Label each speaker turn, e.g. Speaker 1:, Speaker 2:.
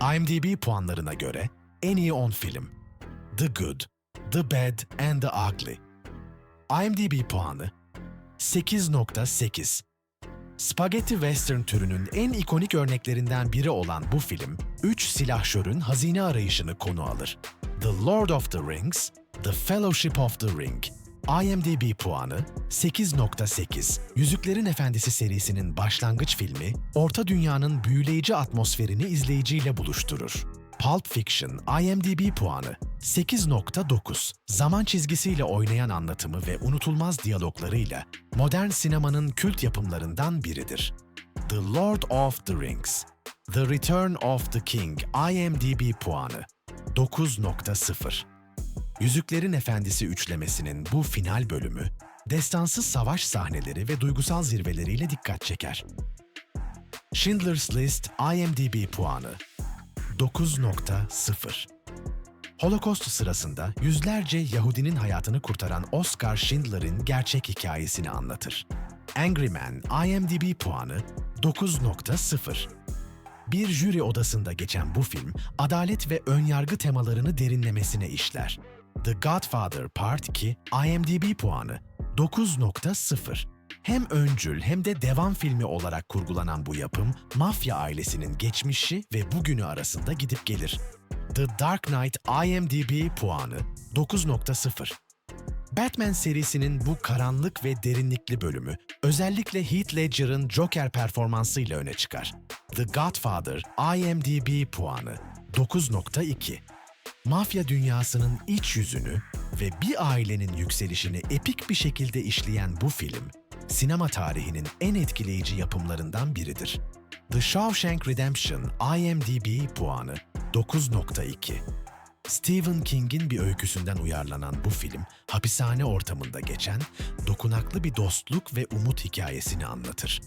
Speaker 1: IMDb puanlarına göre en iyi 10 film. The Good, The Bad and the Ugly. IMDb puanı 8.8. Spaghetti western türünün en ikonik örneklerinden biri olan bu film, üç silahşörün hazine arayışını konu alır. The Lord of the Rings, The Fellowship of the Ring. IMDb puanı 8.8. Yüzüklerin Efendisi serisinin başlangıç filmi, Orta Dünya'nın büyüleyici atmosferini izleyiciyle buluşturur. Pulp Fiction IMDb puanı 8.9. Zaman çizgisiyle oynayan anlatımı ve unutulmaz diyaloglarıyla modern sinemanın kült yapımlarından biridir. The Lord of the Rings The Return of the King IMDb puanı 9.0. Yüzüklerin Efendisi üçlemesinin bu final bölümü, destansız savaş sahneleri ve duygusal zirveleriyle dikkat çeker. Schindler's List IMDb puanı 9.0 Holocaust sırasında yüzlerce Yahudinin hayatını kurtaran Oscar Schindler'in gerçek hikayesini anlatır. Angry Man IMDb puanı 9.0 bir jüri odasında geçen bu film, adalet ve önyargı temalarını derinlemesine işler. The Godfather Part 2 IMDb puanı 9.0. Hem öncül hem de devam filmi olarak kurgulanan bu yapım, mafya ailesinin geçmişi ve bugünü arasında gidip gelir. The Dark Knight IMDb puanı 9.0. Batman serisinin bu karanlık ve derinlikli bölümü özellikle Heath Ledger'ın Joker performansıyla öne çıkar. The Godfather IMDb puanı 9.2. Mafya dünyasının iç yüzünü ve bir ailenin yükselişini epik bir şekilde işleyen bu film, sinema tarihinin en etkileyici yapımlarından biridir. The Shawshank Redemption IMDb puanı 9.2. Stephen King'in bir öyküsünden uyarlanan bu film, hapishane ortamında geçen, dokunaklı bir dostluk ve umut hikayesini anlatır.